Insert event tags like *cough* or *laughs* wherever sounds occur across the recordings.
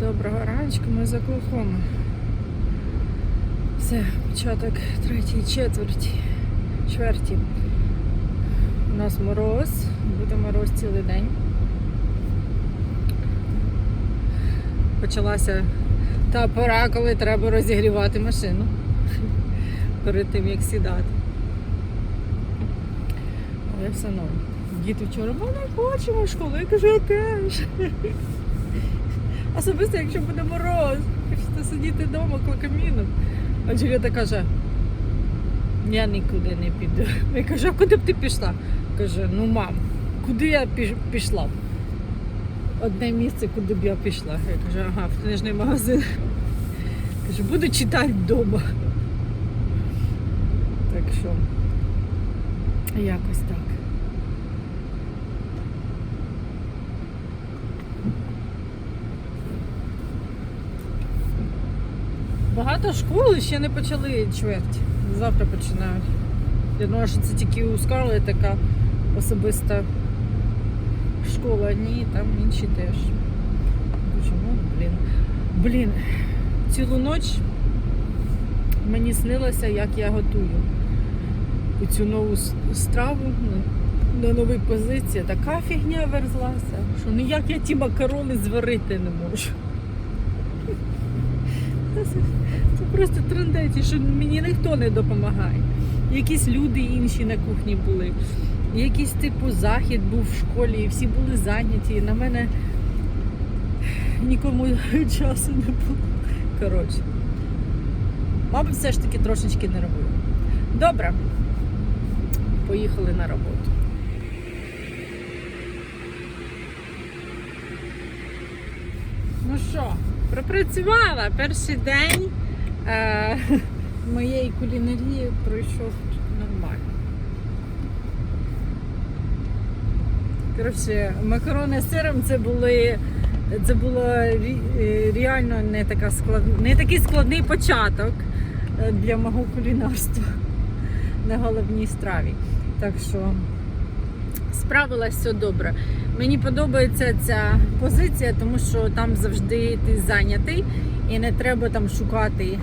Доброго раночку, ми з Оклахоми. Все, початок третьої четверті. Чверті. У нас мороз, буде мороз цілий день. Почалася та пора, коли треба розігрівати машину *laughs* перед тим, як сідати. Але все одно. Діти вчора, ми не хочемо в школу. Я кажу, теж. Особисто, якщо буде мороз, хочете сидіти вдома коло каміну. А Джуліта каже, я нікуди не піду. Я кажу, а куди б ти пішла? Каже, ну мам, куди я пішла? Одне місце, куди б я пішла. Я кажу, ага, в книжний магазин. Каже, буду читати вдома. Так що, якось так. Багато школи ще не почали чверть. Завтра починають. Я думала, що це тільки у Скарли така особиста школа. Ні, там інші теж. Дуже, ну, блін. Блін, цілу ніч мені снилося, як я готую цю нову страву на, на новій позиції. Така фігня верзлася, що ніяк я ті макарони зварити не можу. *laughs* Просто трендець, що мені ніхто не допомагає. Якісь люди інші на кухні були. Якийсь типу захід був в школі, і всі були зайняті. На мене нікому *laughs* часу не було. Коротше. Мабуть, все ж таки трошечки нервую. Добре. Поїхали на роботу. Ну що, пропрацювала перший день моєї кулінарії пройшов нормально. Коротше, макарони з сиром це були. Це було е, реально не, така склад... не такий складний початок е, для мого кулінарства на головній страві. Так що справилась все добре. Мені подобається ця позиція, тому що там завжди ти зайнятий і не треба там шукати,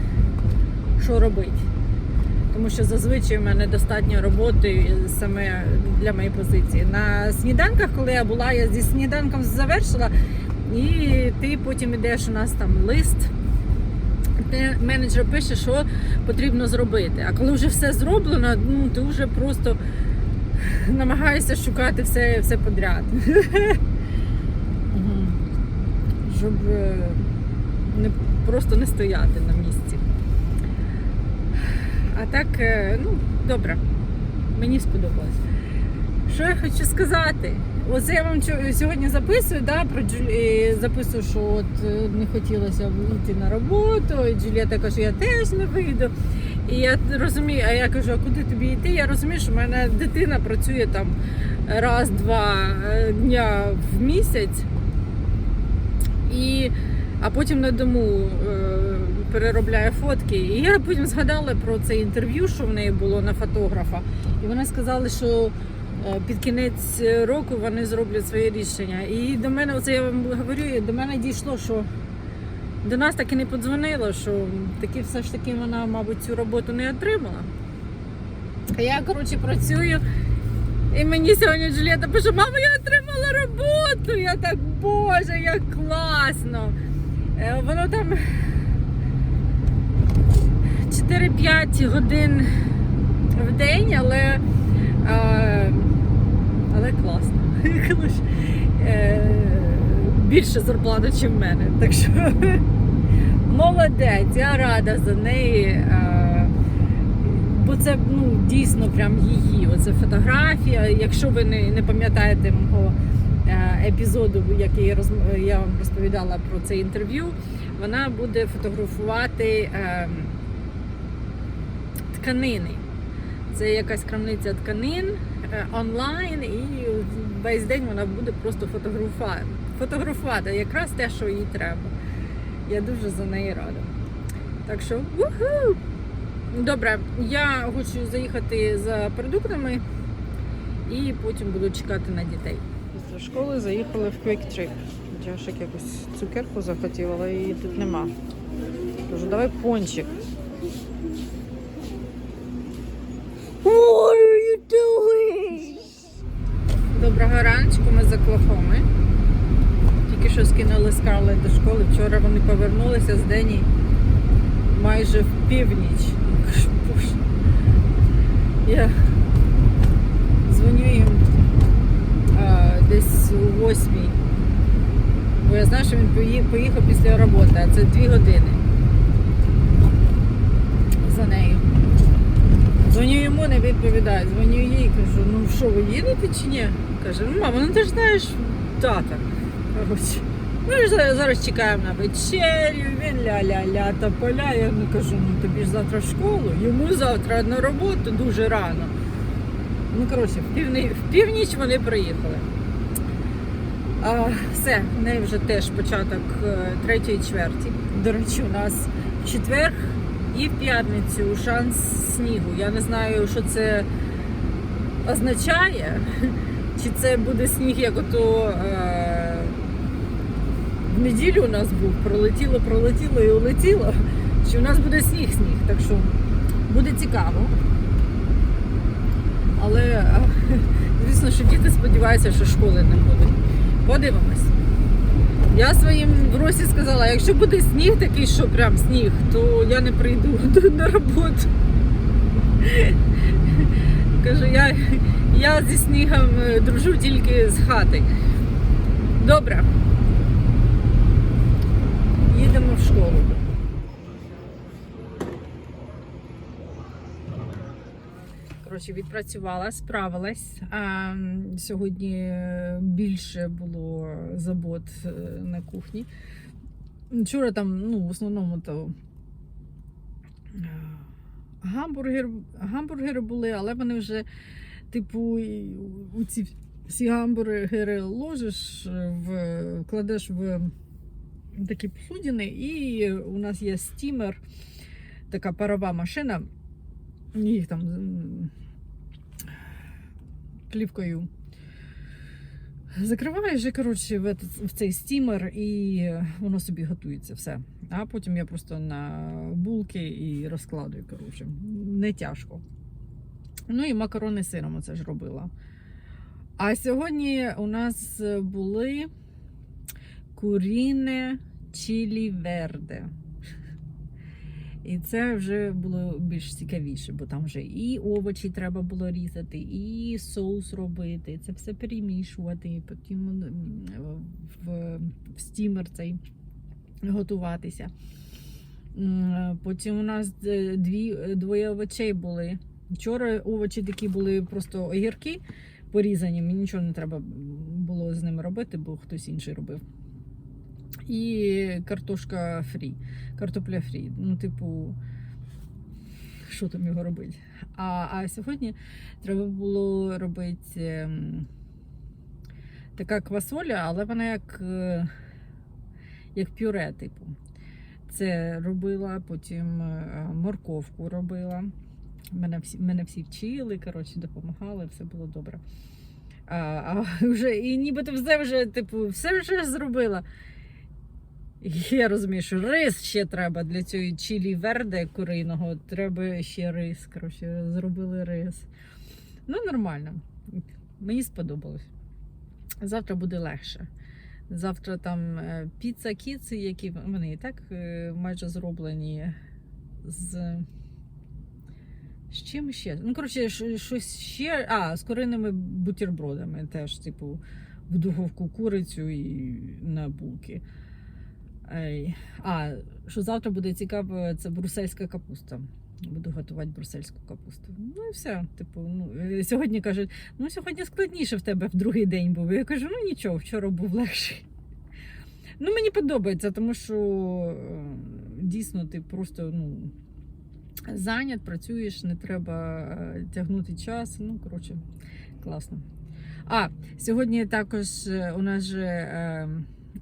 що робити. Тому що зазвичай в мене достатньо роботи саме для моєї позиції. На сніданках, коли я була, я зі сніданком завершила, і ти потім йдеш, у нас там лист. Де менеджер пише, що потрібно зробити. А коли вже все зроблено, ну ти вже просто намагаєшся шукати все, все подряд. Щоб е, не, просто не стояти на місці. А так, е, ну, добре, мені сподобалось. Що я хочу сказати? Оце я вам сьогодні записую, да, про Джулі... е, записую, що от е, не хотілося вийти на роботу, і Джулієта каже, я теж не вийду. І я розумію, а я кажу, а куди тобі йти? Я розумію, що в мене дитина працює там раз-два дня в місяць. І, а потім на дому переробляє фотки. І я потім згадала про це інтерв'ю, що в неї було на фотографа. І вони сказали, що е, під кінець року вони зроблять своє рішення. І до мене, оце я вам говорю, до мене дійшло, що до нас так і не подзвонило, що таки все ж таки вона, мабуть, цю роботу не отримала. А я, коротше, працюю. І мені сьогодні Джулієта пише, мама, я отримала роботу. Я так, боже, як класно. Е, Воно там 4-5 годин в день, але, е, але класно. *laughs* Е, Більше зарплата, ніж в мене. Так що *laughs* молодець, я рада за неї. е, Бо це ну, дійсно прям її. Оце фотографія. Якщо ви не, не пам'ятаєте мого епізоду, який я, розм- я вам розповідала про це інтерв'ю, вона буде фотографувати е, тканини. Це якась крамниця тканин е, онлайн, і весь день вона буде просто фотографувати. Фотографувати якраз те, що їй треба. Я дуже за неї рада. Так що, уху! Добре, я хочу заїхати за продуктами і потім буду чекати на дітей. Після школи заїхали в Quick Trip. Я ще якусь цукерку захотіла, але її тут нема. Кажу, давай пончик. Доброго раночку, ми за Клахоми. Тільки що скинули Скарлет до школи. Вчора вони повернулися з Дені майже в північ. Я дзвоню їм а, десь у восьмій. Бо я знаю, що він поїхав після роботи, а це дві години за нею. Дзвоню йому, не відповідає. Дзвоню їй, кажу, ну що, ви їдете чи ні? Каже, ну мама, ну ти ж знаєш тата. Ми ж зараз- зараз чекаємо на вечерю, він ля-ля-ля та поля. Я йому кажу, ну тобі ж завтра в школу, йому завтра на роботу дуже рано. Ну, коротше, в, півні, в північ вони приїхали. А, все, в неї вже теж початок е, третьої чверті. До речі, у нас в четвер і в п'ятницю шанс снігу. Я не знаю, що це означає. *laughs* Чи це буде сніг, як ото е, в неділю у нас був, пролетіло, пролетіло і улетіло. *laughs* Чи у нас буде сніг-сніг. Так що буде цікаво. Але, *laughs* звісно, що діти сподіваються, що школи не буде. Подивимось. Я своїм Росі сказала, якщо буде сніг такий, що прям сніг, то я не прийду *laughs* на роботу. Кажу, я, я зі снігом е, дружу тільки з хати. Добре. Їдемо в школу. Коротше, відпрацювала, справилась. А, сьогодні більше було забот е, на кухні. Вчора там, ну, в основному то е, гамбургер, гамбургери були, але вони вже, типу, у ці всі гамбургери ложиш, в, кладеш в такі посудини, і у нас є стімер, така парова машина. Їх там плівкою закриваєш і, коротше, в, в цей стімер і воно собі готується все. А потім я просто на булки і розкладую, коротше. Не тяжко. Ну і макарони з сиром оце ж робила. А сьогодні у нас були куріне чилі верде. І це вже було більш цікавіше, бо там вже і овочі треба було різати, і соус робити, це все перемішувати, і потім в, в стімер цей готуватися. Потім у нас е, дві, двоє овочей були. Вчора овочі такі були просто огірки порізані, мені нічого не треба було з ними робити, бо хтось інший робив. І картошка фрі, картопля фрі. Ну, типу, що там його робити? А, а сьогодні треба було робити ем, така квасоля, але вона як, е, як пюре, типу. Це робила, потім е, морковку робила. Мене всі, мене всі вчили, коротше, допомагали, все було добре. А, а вже, і нібито все вже, типу, все вже зробила. Я розумію, що рис ще треба для цієї чилі верде куриного. Треба ще рис. Коротше, зробили рис. Ну, нормально. Мені сподобалось. Завтра буде легше. Завтра там е, піца кіци, які вони і так е, майже зроблені з. З чим ще? Ну, коротше, щось ще. А, з куриними бутербродами теж, типу, в духовку курицю і на булки. А, що завтра буде цікаво, це брусельська капуста. Буду готувати брусельську капусту. Ну і все. Типу, ну, е, сьогодні кажуть, ну сьогодні складніше в тебе в другий день був. Я кажу, ну нічого, вчора був легший. Ну, мені подобається, тому що е, дійсно ти просто ну, зайнят, працюєш, не треба е, тягнути час. Ну, коротше, класно. А, сьогодні також е, у нас же.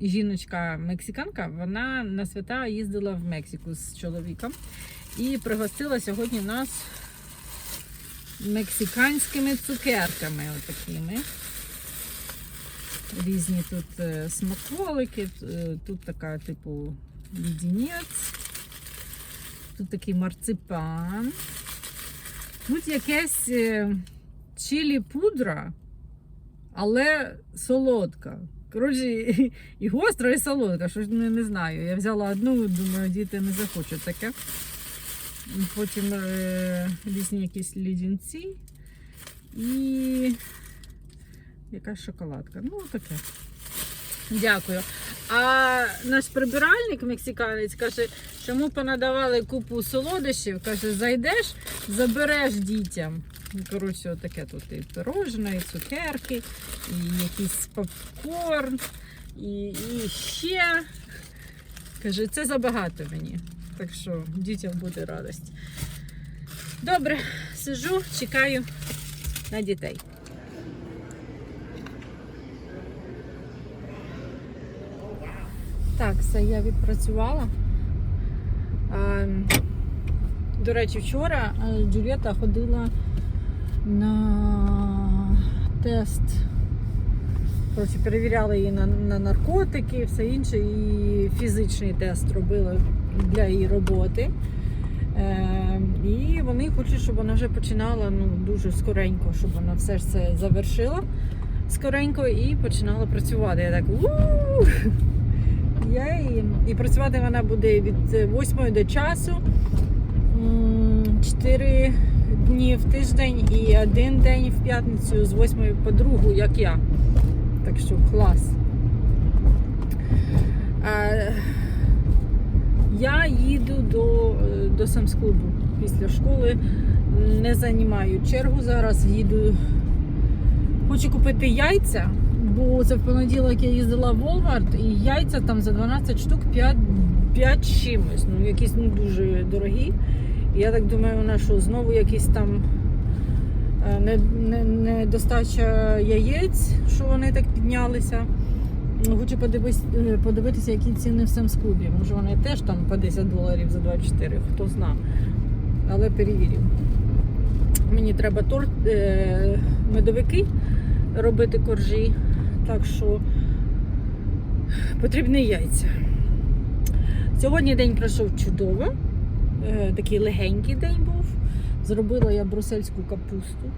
Жіночка мексиканка, вона на свята їздила в Мексику з чоловіком і пригостила сьогодні нас мексиканськими цукерками. Отакими. різні тут е, смаколики. Е, Тут така, типу, лідінець. Тут такий марципан. Тут якесь е, чилі пудра, але солодка. Коротше, *laughs* і, гостра, і солодка. Щось не, не знаю. Я взяла одну, думаю, діти не захочуть таке. Потім е, різні якісь лідінці і якась шоколадка. Ну, таке. Дякую. А наш прибиральник мексиканець каже, що ми понадавали купу солодощів. Каже, зайдеш, забереш дітям. Коротше, отаке тут і пирожне, і цукерки, і якийсь попкорн, і, і ще. Каже, це забагато мені. Так що дітям буде радість. Добре, сижу, чекаю на дітей. Так, все, я відпрацювала. До речі, вчора е, Джульєта ходила на тест. Коротше, перевіряли її на, на наркотики все інше, і фізичний тест робили для її роботи. Е, і вони хочуть, щоб вона вже починала ну, дуже скоренько, щоб вона все ж це завершила скоренько і починала працювати. Я так у я і, і працювати вона буде від 8 до часу, 4 дні в тиждень і один день в п'ятницю з 8 по 2, як я. Так що клас. Я їду до, до Самс-клубу після школи. Не займаю чергу зараз, їду. Хочу купити яйця, бо це в понеділок я їздила в Walmart і яйця там за 12 штук 5, 5 чимось. Ну, якісь ну, дуже дорогі. Я так думаю, вона що, знову якісь там е, не- не- недостача яєць, що вони так піднялися. Ну, Хочу е, подивитися, які ціни в Самс-клубі. Може вони теж там по 10 доларів за 24, хто зна. Але перевірю. Мені треба торт, е, медовики робити коржі. Так що потрібні яйця. Сьогодні день пройшов чудово. Е, такий легенький день був. Зробила я брусельську капусту.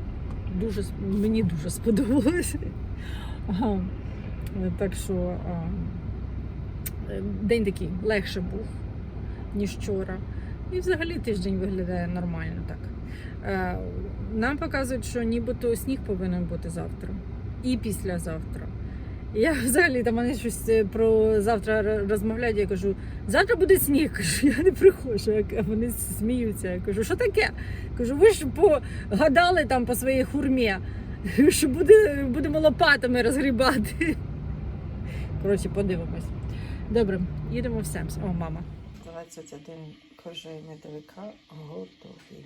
Дуже, мені дуже сподобалося. Ага. Е, Так що а, е, день такий легше був, ніж вчора. І взагалі тиждень виглядає нормально так. Нам показують, що нібито сніг повинен бути завтра і післязавтра. Я взагалі там вони щось е, про завтра розмовляють. Я кажу, завтра буде сніг. *laughs* Кажу, я не приходжу. Вони сміються. Я кажу, що таке? Кажу, ви ж погадали там по своїй хурмі, *laughs* що буде, будемо лопатами розгрібати. Коротше, подивимось. Добре, їдемо в Семс. О, мама. 21 коржей медовика готові.